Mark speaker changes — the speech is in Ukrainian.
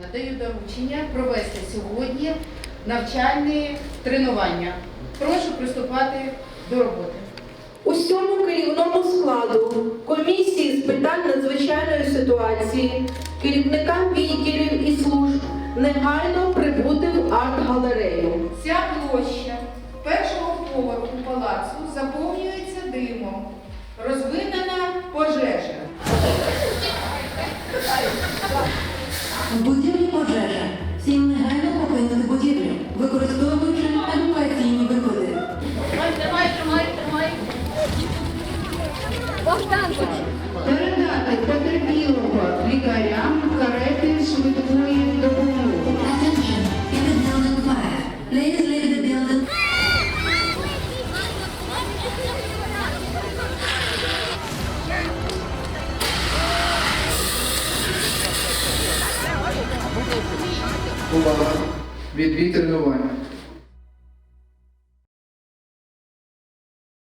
Speaker 1: Надаю доручення провести сьогодні навчальні тренування. Прошу приступати до роботи.
Speaker 2: Усьому керівному складу комісії з питань надзвичайної ситуації, керівникам відділів і служб негайно прибути в арт-галерею.
Speaker 1: Ця площа першого поверху палацу заповнюється
Speaker 3: В будівлі пожежа. Всім негайно покинути будівлю, використовуючи евакуаційні виходи.
Speaker 4: Тримай, тримай, тримай, тримай. Богдан,
Speaker 1: Передати потерпілого лікарям карети швидкої допомоги.
Speaker 3: Attention, in the building fire. Please
Speaker 5: Увага! Відбій тренування.